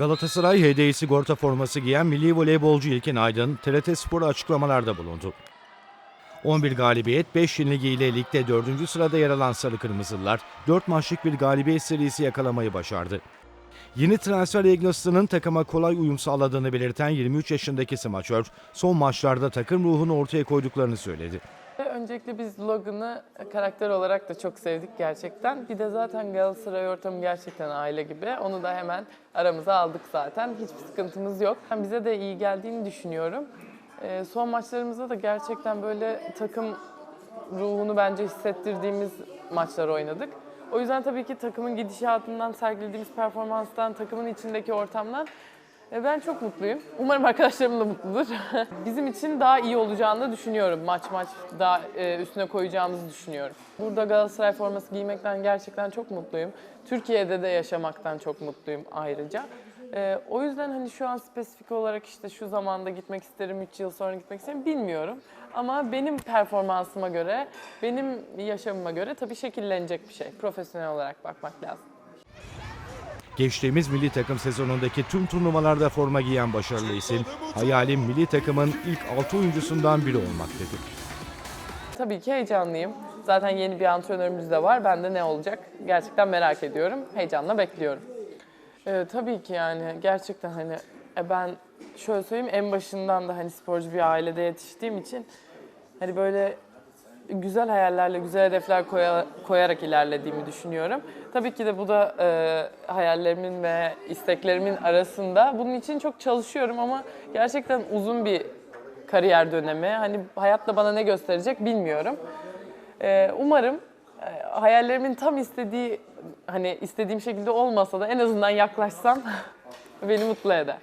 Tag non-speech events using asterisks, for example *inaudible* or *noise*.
Galatasaray HDI sigorta forması giyen milli voleybolcu İlkin Aydın TRT Spor'a açıklamalarda bulundu. 11 galibiyet, 5 yenilgi ile ligde 4. sırada yer alan Sarı Kırmızılılar 4 maçlık bir galibiyet serisi yakalamayı başardı. Yeni transfer Ignatius'ın takıma kolay uyum sağladığını belirten 23 yaşındaki smaçör, son maçlarda takım ruhunu ortaya koyduklarını söyledi. Öncelikle biz Logan'ı karakter olarak da çok sevdik gerçekten. Bir de zaten Galatasaray ortamı gerçekten aile gibi. Onu da hemen aramıza aldık zaten. Hiçbir sıkıntımız yok. Bize de iyi geldiğini düşünüyorum. Ee, son maçlarımızda da gerçekten böyle takım ruhunu bence hissettirdiğimiz maçlar oynadık. O yüzden tabii ki takımın gidişatından, sergilediğimiz performanstan, takımın içindeki ortamdan e, ben çok mutluyum. Umarım arkadaşlarım da mutludur. *laughs* Bizim için daha iyi olacağını düşünüyorum. Maç maç daha e, üstüne koyacağımızı düşünüyorum. Burada Galatasaray forması giymekten gerçekten çok mutluyum. Türkiye'de de yaşamaktan çok mutluyum ayrıca. E, o yüzden hani şu an spesifik olarak işte şu zamanda gitmek isterim, 3 yıl sonra gitmek isterim bilmiyorum. Ama benim performansıma göre, benim yaşamıma göre tabii şekillenecek bir şey. Profesyonel olarak bakmak lazım. Geçtiğimiz milli takım sezonundaki tüm turnuvalarda forma giyen başarılı isim, hayalim milli takımın ilk 6 oyuncusundan biri olmak dedi. Tabii ki heyecanlıyım. Zaten yeni bir antrenörümüz de var. Ben de ne olacak gerçekten merak ediyorum. Heyecanla bekliyorum. Ee, tabii ki yani gerçekten hani e, ben şöyle söyleyeyim en başından da hani sporcu bir ailede yetiştiğim için hani böyle güzel hayallerle, güzel hedefler koya- koyarak ilerlediğimi düşünüyorum. Tabii ki de bu da e, hayallerimin ve isteklerimin arasında. Bunun için çok çalışıyorum ama gerçekten uzun bir kariyer dönemi. Hani hayatla bana ne gösterecek bilmiyorum. Ee, umarım e, hayallerimin tam istediği hani istediğim şekilde olmasa da en azından yaklaşsam *laughs* beni mutlu eder.